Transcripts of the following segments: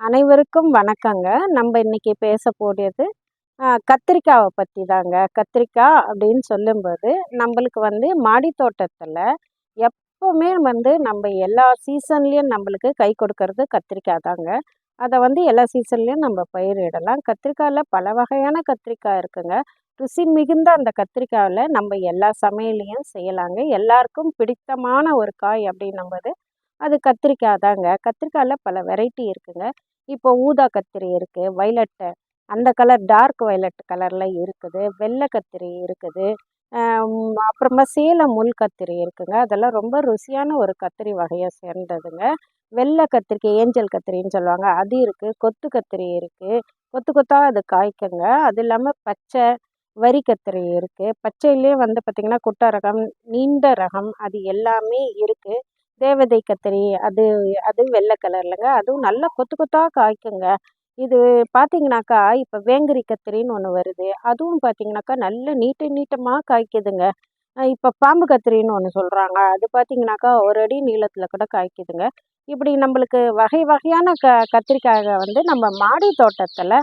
அனைவருக்கும் வணக்கங்க. நம்ம இன்னைக்கு பேச போடியது கத்திரிக்காவை பற்றி தாங்க கத்திரிக்காய் அப்படின்னு சொல்லும்போது நம்மளுக்கு வந்து மாடி தோட்டத்தில் எப்போவுமே வந்து நம்ம எல்லா சீசன்லேயும் நம்மளுக்கு கை கொடுக்கறது கத்திரிக்காய் தாங்க அதை வந்து எல்லா சீசன்லேயும் நம்ம பயிரிடலாம். கத்திரிக்காயில் பல வகையான கத்திரிக்காய் இருக்குங்க. ருசி மிகுந்த அந்த கத்திரிக்காயில் நம்ம எல்லா சமையலையும் செய்யலாங்க. எல்லாருக்கும் பிடித்தமான ஒரு காய் அப்படின்னும்போது அது கத்திரிக்காய் தாங்க. கத்திரிக்காயில் பல வெரைட்டி இருக்குங்க. இப்போ ஊதா கத்திரி இருக்குது வைலட்டு அந்த கலர் டார்க் வைலட் கலரில் இருக்குது வெள்ளை கத்திரி இருக்குது அப்புறமா சேலம் முள் கத்திரி இருக்குங்க. அதெல்லாம் ரொம்ப ருசியான ஒரு கத்திரி வகையை சேர்ந்ததுங்க. வெள்ளை கத்திரிக்காய் ஏஞ்சல் கத்திரின்னு சொல்லுவாங்க. அது இருக்குது கொத்து கத்திரி இருக்குது கொத்து கொத்தாக அது காய்க்குங்க. அது இல்லாமல் பச்சை வரி கத்திரி இருக்குது பச்சையிலே வந்து பார்த்திங்கன்னா குட்டை ரகம் நீண்ட ரகம் அது எல்லாமே இருக்குது தேவதை கத்திரி அது அது வெள்ளை கலர்லங்க. அதுவும் நல்லா கொத்து கொத்தாக காய்க்குங்க. இது பார்த்தீங்கன்னாக்கா இப்போ வேங்கரி கத்திரின்னு ஒன்று வருது. அதுவும் பார்த்தீங்கன்னாக்கா நல்ல நீட்ட நீட்டமாக காய்க்குதுங்க. இப்போ பாம்பு கத்திரின்னு ஒன்று சொல்கிறாங்க அது பார்த்தீங்கன்னாக்கா ஒரு அடி நீளத்தில் கூட காய்க்குதுங்க. இப்படி நம்மளுக்கு வகை வகையான க கத்திரிக்காயை வந்து நம்ம மாடி தோட்டத்தில்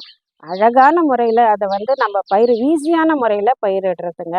அழகான முறையில் அதை வந்து நம்ம பயிர் ஈஸியான முறையில் பயிரிடுறதுங்க.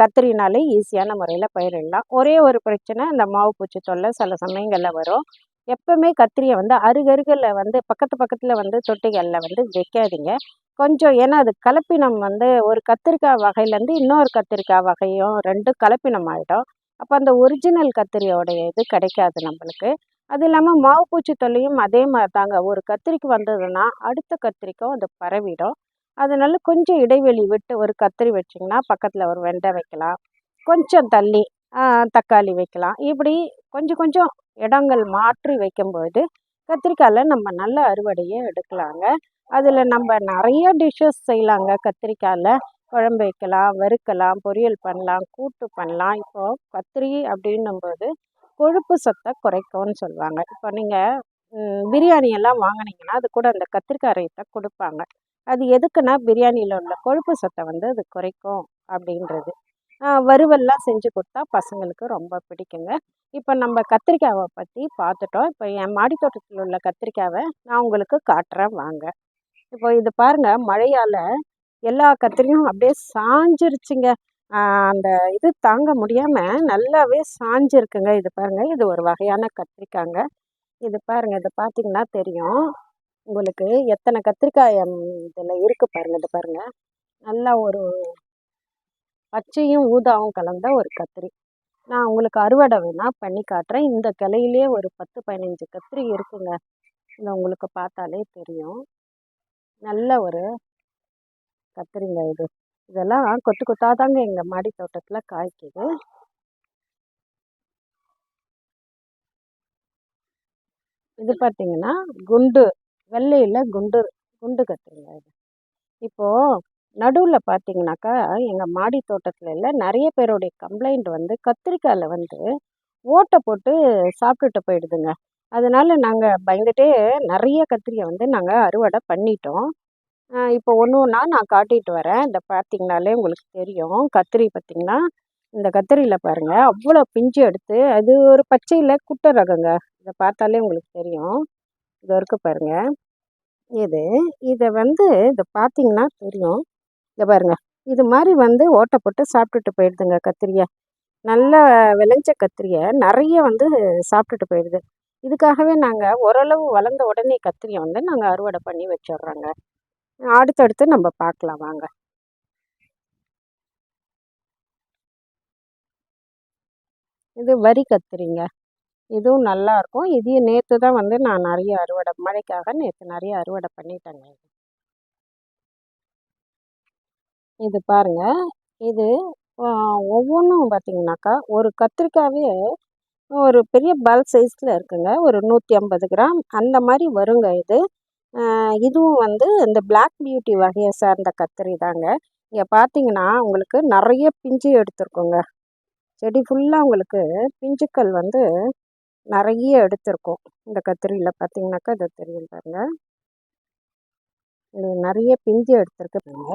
கத்திரினாலே ஈஸியான முறையில் பயிரிடலாம். ஒரே ஒரு பிரச்சனை இந்த மாவு பூச்சி தொல்லை சில சமயங்களில் வரும். எப்போவுமே கத்திரியை வந்து அருகருகில் வந்து பக்கத்து பக்கத்தில் வந்து தொட்டிகளில் வந்து வைக்காதீங்க. கொஞ்சம் ஏன்னா அது கலப்பினம் வந்து ஒரு கத்திரிக்காய் வகையிலேருந்து இன்னொரு கத்திரிக்காய் வகையும் ரெண்டும் கலப்பினம் ஆகிடும் அப்போ அந்த ஒரிஜினல் கத்திரியோடைய இது கிடைக்காது நம்மளுக்கு. அது இல்லாமல் மாவு பூச்சி தொல்லையும் அதே மாதிரி தாங்க. ஒரு கத்திரிக்கு வந்ததுன்னா அடுத்த கத்திரிக்கும் அது பரவிடும். அதனால கொஞ்சம் இடைவெளி விட்டு ஒரு கத்திரி வச்சிங்கன்னா பக்கத்தில் ஒரு வெண்டை வைக்கலாம். கொஞ்சம் தள்ளி தக்காளி வைக்கலாம். இப்படி கொஞ்சம் கொஞ்சம் இடங்கள் மாற்றி வைக்கும்போது கத்திரிக்காயில் நம்ம நல்ல அறுவடையை எடுக்கலாங்க. அதில் நம்ம நிறைய டிஷ்ஷஸ் செய்யலாங்க. கத்திரிக்காயில் குழம்பு வைக்கலாம் வறுக்கலாம் பொரியல் பண்ணலாம் கூட்டு பண்ணலாம். இப்போது கத்திரி அப்படின்னும்போது கொழுப்பு சத்தை குறைக்கும்னு சொல்லுவாங்க. இப்போ நீங்கள் பிரியாணி எல்லாம் வாங்கினீங்கன்னா அது கூட அந்த கத்திரிக்காய் ரைத்தை கொடுப்பாங்க. அது எதுக்குன்னா பிரியாணியில் உள்ள கொழுப்பு சத்தை வந்து அது குறைக்கும் அப்படின்றது. வறுவல்லாம் செஞ்சு கொடுத்தா பசங்களுக்கு ரொம்ப பிடிக்குங்க. இப்போ நம்ம கத்திரிக்காவை பற்றி பார்த்துட்டோம். இப்போ என் மாடி தோட்டத்தில் உள்ள கத்திரிக்காவை நான் உங்களுக்கு காட்டுறேன் வாங்க. இப்போ இது பாருங்கள் மழையால் எல்லா கத்திரியும் அப்படியே சாஞ்சிருச்சுங்க. அந்த இது தாங்க முடியாமல் நல்லாவே சாஞ்சிருக்குங்க. இது பாருங்கள் இது ஒரு வகையான கத்திரிக்காங்க. இது பாருங்கள் இதை பார்த்தீங்கன்னா தெரியும். உங்களுக்கு எத்தனை கத்திரிக்காய் இதில் இருக்குது பாருங்கள் இது பாருங்கள் நல்லா ஒரு பச்சையும் ஊதாவும் கலந்த ஒரு கத்திரி. நான் உங்களுக்கு அறுவடை வேணால் பண்ணி காட்டுறேன். இந்த கிளையிலே ஒரு பத்து பதினஞ்சு கத்திரி இருக்குங்க. இதை உங்களுக்கு பார்த்தாலே தெரியும். நல்ல ஒரு கத்திரிங்க இது. இதெல்லாம் கொத்து கொத்தாக தாங்க எங்கள் மாடி தோட்டத்தில் காய்க்குது. இது பார்த்தீங்கன்னா குண்டு வெள்ளையில் குண்டு குண்டு கத்திரிங்க இது. இப்போது நடுவில் பார்த்தீங்கன்னாக்கா எங்கள் மாடி தோட்டத்தில் இல்லை நிறைய பேருடைய கம்ப்ளைண்ட் வந்து கத்திரிக்காயில் வந்து ஓட்டை போட்டு சாப்பிட்டுட்டு போயிடுதுங்க. அதனால் நாங்கள் பயந்துட்டே நிறைய கத்திரியை வந்து நாங்கள் அறுவடை பண்ணிட்டோம். இப்போ ஒன்று ஒன்றா நான் காட்டிட்டு வரேன். இந்த பார்த்தீங்கனாலே உங்களுக்கு தெரியும். கத்திரி பார்த்திங்கன்னா இந்த கத்திரியில் பாருங்கள் அவ்வளோ பிஞ்சு எடுத்து அது ஒரு பச்சையில் குட்டை ரகங்க. இதை பார்த்தாலே உங்களுக்கு தெரியும். இது வரைக்கும் பாருங்கள் இது இதை வந்து இதை பார்த்தீங்கன்னா தெரியும். இதை பாருங்கள் இது மாதிரி வந்து ஓட்டை போட்டு சாப்பிட்டுட்டு போயிடுதுங்க கத்திரியை. நல்லா விளைஞ்ச கத்திரியை. நிறைய வந்து சாப்பிட்டுட்டு போயிடுது. இதுக்காகவே நாங்கள் ஓரளவு வளர்ந்த உடனே கத்திரியை வந்து நாங்கள் அறுவடை பண்ணி வச்சிடுறோங்க. அடுத்தடுத்து நம்ம பார்க்கலாம் வாங்க. இது வரி கத்திரிங்க இதுவும் நல்லாயிருக்கும் இதையும் நேற்று தான் வந்து நான் நிறைய அறுவடை மழைக்காக நேற்று நிறைய அறுவடை பண்ணிட்டேங்க. இது பாருங்க. இது ஒவ்வொன்றும் பார்த்தீங்கன்னாக்கா ஒரு கத்திரிக்காவே ஒரு பெரிய பல் சைஸில் இருக்குங்க. ஒரு நூற்றி ஐம்பது கிராம். அந்த மாதிரி வருங்க இது. இதுவும் வந்து இந்த பிளாக் பியூட்டி வகையை சார்ந்த கத்திரி தாங்க. இங்கே பார்த்தீங்கன்னா உங்களுக்கு நிறைய பிஞ்சு எடுத்திருக்கோங்க. செடி ஃபுல்லாக உங்களுக்கு பிஞ்சுக்கள் வந்து நிறைய எடுத்திருக்கோம். இந்த கத்திரியில் பார்த்தீங்கன்னாக்கா இதை தெரியும் பாருங்க. இது நிறைய பிஞ்சு எடுத்திருக்கு பாருங்க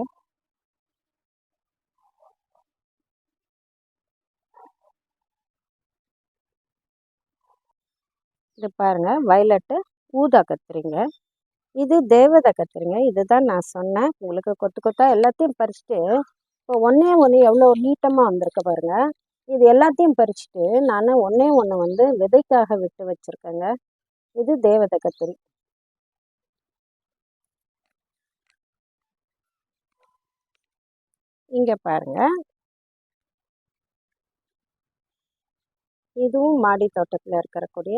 இது பாருங்க வயலட்டு ஊதா கத்திரிங்க. இது தேவதை கத்திரிங்க. இதுதான் நான் சொன்னேன். உங்களுக்கு கொத்து கொத்தா எல்லாத்தையும் பறிச்சுட்டு இப்போ ஒன்றே ஒன்று எவ்வளோ நீட்டமாக வந்திருக்கு பாருங்க. இது எல்லாத்தையும் பறிச்சுட்டு நான் ஒன்றே ஒன்று வந்து விதைக்காக விட்டு வச்சுருக்கேங்க. இது தேவதை கத்திரி. இங்கே பாருங்க. இதுவும் மாடி தோட்டத்தில் இருக்கக்கூடிய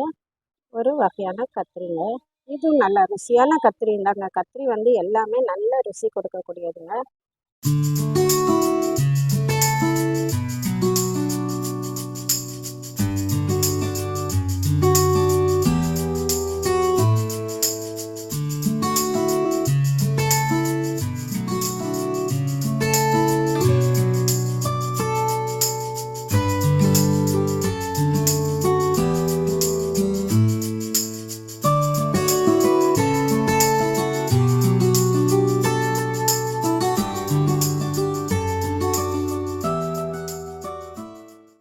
ஒரு வகையான கத்திரிங்க. இதுவும் நல்ல ருசியான கத்திரி தாங்க கத்திரி வந்து எல்லாமே நல்ல ருசி கொடுக்கக்கூடியதுங்க.